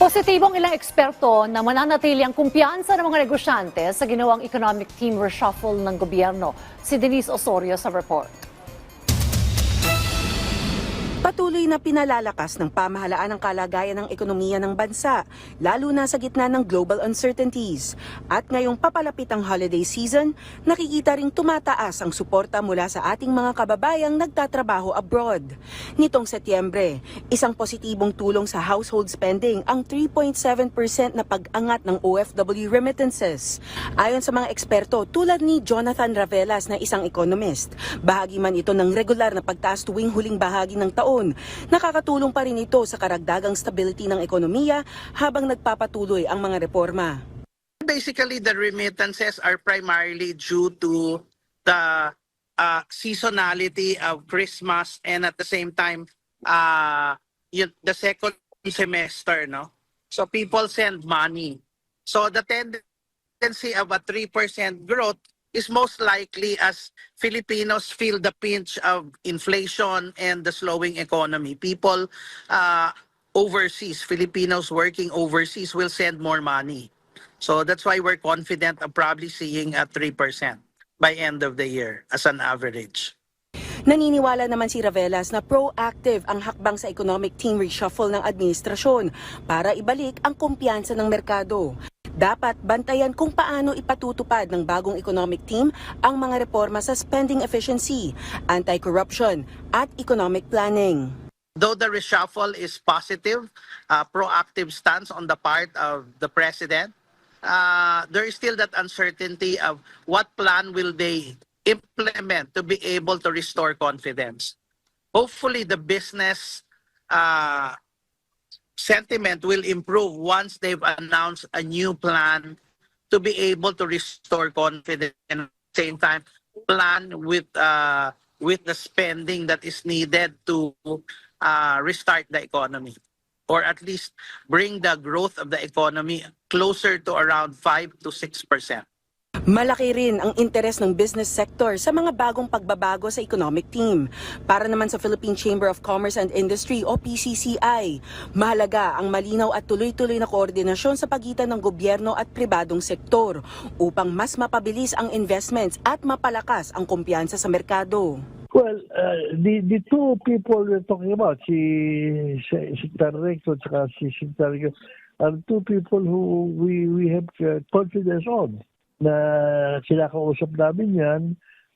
Positibong ilang eksperto na mananatili ang kumpiyansa ng mga negosyante sa ginawang economic team reshuffle ng gobyerno. Si Denise Osorio sa report. Patuloy na pinalalakas ng pamahalaan ang kalagayan ng ekonomiya ng bansa, lalo na sa gitna ng global uncertainties. At ngayong papalapit ang holiday season, nakikita ring tumataas ang suporta mula sa ating mga kababayang nagtatrabaho abroad. Nitong Setyembre, isang positibong tulong sa household spending ang 3.7% na pag-angat ng OFW remittances. Ayon sa mga eksperto tulad ni Jonathan Ravelas na isang economist, bahagi man ito ng regular na pagtaas tuwing huling bahagi ng taon. Nakakatulong pa rin ito sa karagdagang stability ng ekonomiya habang nagpapatuloy ang mga reforma. Basically, the remittances are primarily due to the uh, seasonality of Christmas and at the same time, uh, yun, the second semester, no? So people send money. So the tendency of a 3% growth is most likely as Filipinos feel the pinch of inflation and the slowing economy. People uh, overseas, Filipinos working overseas will send more money. So that's why we're confident of probably seeing a 3% by end of the year as an average. Naniniwala naman si Ravelas na proactive ang hakbang sa economic team reshuffle ng administrasyon para ibalik ang kumpiyansa ng merkado. Dapat bantayan kung paano ipatutupad ng bagong economic team ang mga reforma sa spending efficiency, anti-corruption at economic planning. Though the reshuffle is positive, uh, proactive stance on the part of the president, uh, there is still that uncertainty of what plan will they implement to be able to restore confidence. Hopefully, the business uh, sentiment will improve once they've announced a new plan to be able to restore confidence and at the same time plan with uh, with the spending that is needed to uh, restart the economy or at least bring the growth of the economy closer to around 5 to 6 percent. Malaki rin ang interes ng business sector sa mga bagong pagbabago sa economic team. Para naman sa Philippine Chamber of Commerce and Industry o PCCI, mahalaga ang malinaw at tuloy-tuloy na koordinasyon sa pagitan ng gobyerno at pribadong sektor upang mas mapabilis ang investments at mapalakas ang kumpiyansa sa merkado. Well, uh, the the two people we're talking about, si si Secretary Recto at si Secretary are two people who we we have uh, confidence on na kinakausap namin yan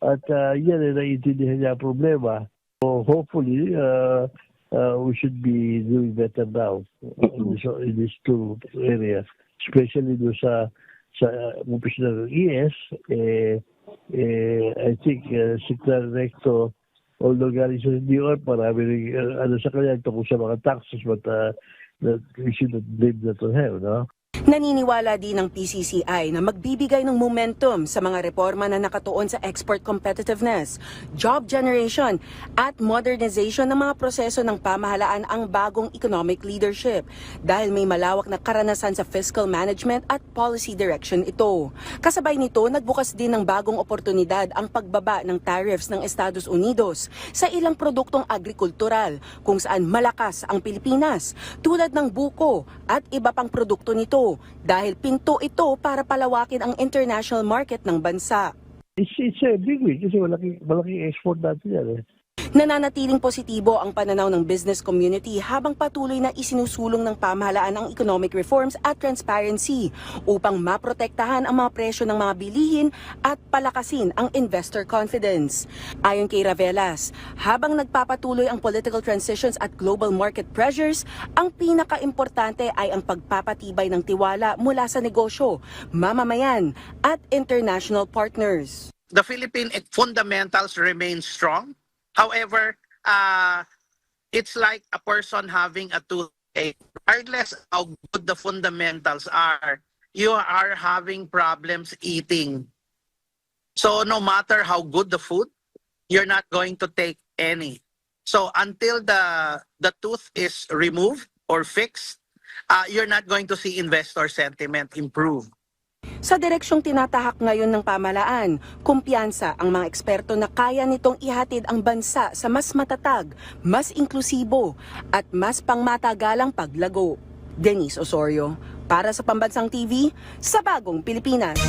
at uh, yan ay naiintindihan niya problema. So hopefully, uh, uh, we should be doing better now in, this, in these two areas, especially do sa sa umpis ng ES, eh, eh, I think uh, Secretary Recto, although galing sa DOR, marami rin, uh, ano sa kanya tungkol sa mga taxes, but uh, that we should not blame that on him, no? Naniniwala din ng PCCI na magbibigay ng momentum sa mga reforma na nakatuon sa export competitiveness, job generation at modernization ng mga proseso ng pamahalaan ang bagong economic leadership dahil may malawak na karanasan sa fiscal management at policy direction ito. Kasabay nito, nagbukas din ng bagong oportunidad ang pagbaba ng tariffs ng Estados Unidos sa ilang produktong agrikultural kung saan malakas ang Pilipinas tulad ng buko at iba pang produkto nito dahil pinto ito para palawakin ang international market ng bansa. It's, it's a big win kasi malaki, malaking export natin yan eh. Nananatiling positibo ang pananaw ng business community habang patuloy na isinusulong ng pamahalaan ang economic reforms at transparency upang maprotektahan ang mga presyo ng mga bilihin at palakasin ang investor confidence. Ayon kay Ravelas, habang nagpapatuloy ang political transitions at global market pressures, ang pinaka-importante ay ang pagpapatibay ng tiwala mula sa negosyo, mamamayan at international partners. The Philippine fundamentals remain strong. However, uh, it's like a person having a toothache. Regardless how good the fundamentals are, you are having problems eating. So no matter how good the food, you're not going to take any. So until the the tooth is removed or fixed, uh, you're not going to see investor sentiment improve. Sa direksyong tinatahak ngayon ng pamalaan, kumpiyansa ang mga eksperto na kaya nitong ihatid ang bansa sa mas matatag, mas inklusibo at mas pangmatagalang paglago. Denise Osorio, para sa Pambansang TV, sa Bagong Pilipinas.